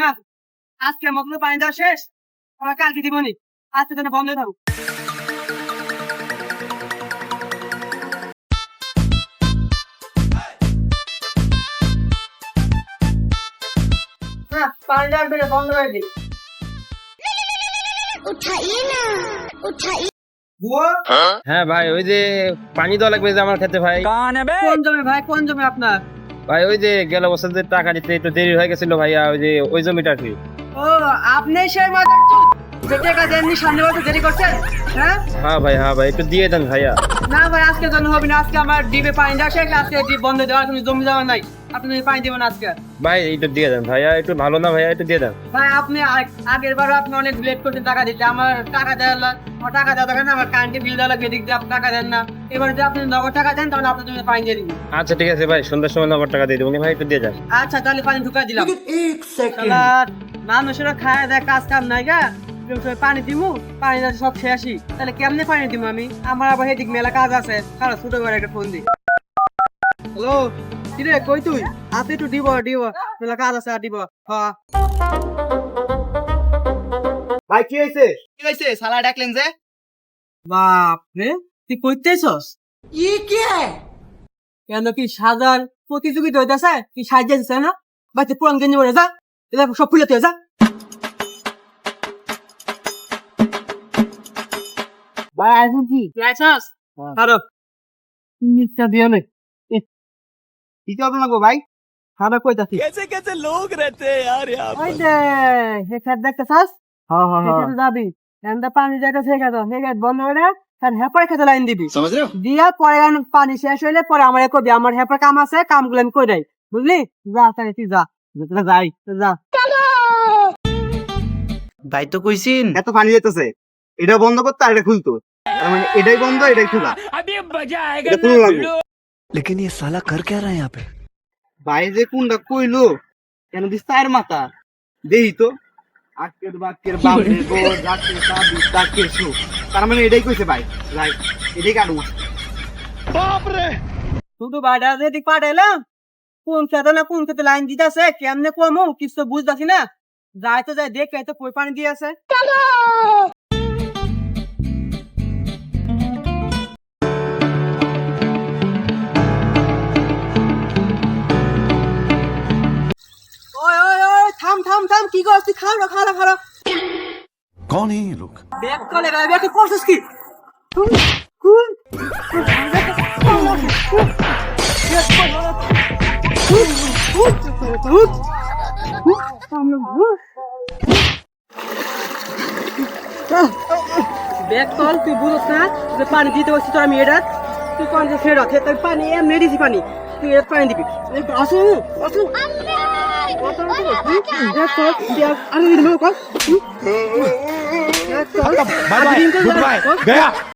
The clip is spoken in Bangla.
না আজকে মতন পানি দেওয়া শেষ আমরা কালকে দিব নি আজকে যেন বন্ধ থাকুক। পানি হ্যাঁ ভাই ওই যে পানি দেওয়া লাগবে আমার খেতে ভাই। কোন জমি ভাই? কোন জমি আপনার? ভাই, ওই যে গেল বছর যে টাকা দিতে একটু দেরি হয়ে গেছিল ভাইয়া, ওই যে ওই জমিটা কি। ও, আপনি সেই মাদার বেটে কাজে এমনি সামনে বছর দেরি করছেন হ্যাঁ? হ্যাঁ ভাই হ্যাঁ ভাই একটু দিয়ে দেন ভাইয়া। না ভাই আজকে জন্য হবে না আজকে আমার ডিবে পানি দেওয়া শেষ আজকে ডিপ বন্ধ কোনো জমি দেওয়া নাই আপনি পানি দেবেন আজকে। ভাই একটু দিয়ে দেন ভাইয়া একটু ভালো না ভাইয়া একটু দিয়ে দেন। ভাই আপনি আগের বার আপনি অনেক লেট করছেন টাকা দিতে আমার টাকা দেওয়া আমার টাকা দেওয়া দরকার না আমার কারেন্টের বিল দেওয়া দিয়ে আপনি টাকা দেন না। এবার যদি আপনি নগদ টাকা দেন তাহলে জন্য পানি দিয়ে দিবি। আচ্ছা ঠিক আছে ভাই সন্ধ্যার সময় নগদ টাকা দিয়ে দেবো ভাই একটু দিয়ে দেন। আচ্ছা তাহলে পানি ঢুকা দিলাম। মানুষেরা খায় দেয় কাজ কাম নাই গা পানি দিমু পানি দিয়ে সব শেষই তাহলে কেমনে পানি দিমু আমি? আমার আবার এদিক মেলা কাজ আছে কারও ছোট করে একটা ফোন দি। হ্যালো কিরে কই তুই? হাতে একটু দিব দিব। মেলা কাজ আছে আর দিব। হ্যাঁ ভাই কি হয়েছে কি হয়েছে সালা ডাকলেন যে। বাপ রে তুই কইতেছস? ই কে? কেন কি সাজার প্রতিযোগিতা হইতাছে? কি সাহায্য না? বাচ্চা পুরান গেঞ্জি পরে যা। এটা সব খুলে তুই যা। ভাই এখন কি লাইসেন্স হ্যাঁ। হারো নিচা দিও নে দিতে হবে না গো ভাই হারো কইতাছি कैसे कैसे लोग रहते हैं यार यहाँ ওই দে হে খাদ দেখতেছস হ্যাঁ হ্যাঁ হ্যাঁ এখানে যাবি এন্ডা পানি যাইতে শেখা তো হে গেট বন্ধ করে তার হেপার খেতে লাইন দিবি समझ रहे हो দিয়া পরে গান পানি শেষ হইলে পরে আমার কবি আমার হেপার কাম আছে কামগুলো আমি কই দেই বুঝলি যা তাহলে তুই যা যেতে যাই যা ভাই তো কইছিন এত পানি যেতেছে এটা বন্ধ করতে আর এটা খুলতো তার মানে এটাই বন্ধ এটাই খোলা अभी मजा आएगा এটা খুলে লাগবে लेकिन ये साला कर क्या रहा है यहाँ पे ভাই যে কোনটা কইলো কেন দিস তার মাথা দেহি তো আজকের বাক্যের বাপরে গো যাকে সাবি তাকে শু তার মানে এটাই কইছে ভাই রাইট এটাই কাটু শুধু বাড়া যেদিক পাঠাইলাম কোন খেতে না কোন খেতে লাইন দিতেছে কেমনে কমু কিছু তো বুঝতেছি না যাই তো যাই দেখে তো কই পানি দিয়ে থাম থাম কি করছ? তুই খাও না খাও না খাও কোন এই লোক ব্যাক কলে রে ব্যাক করছিস কি? তুমি কোন ব্যাক কল তুই বুঝছ না যে পানি দিতে বসছি তোর মেয়েটা। তুই কোন যে ফেরত পানি এমনি দিছি পানি তুই পানি দিবি। আসুন আসুন गया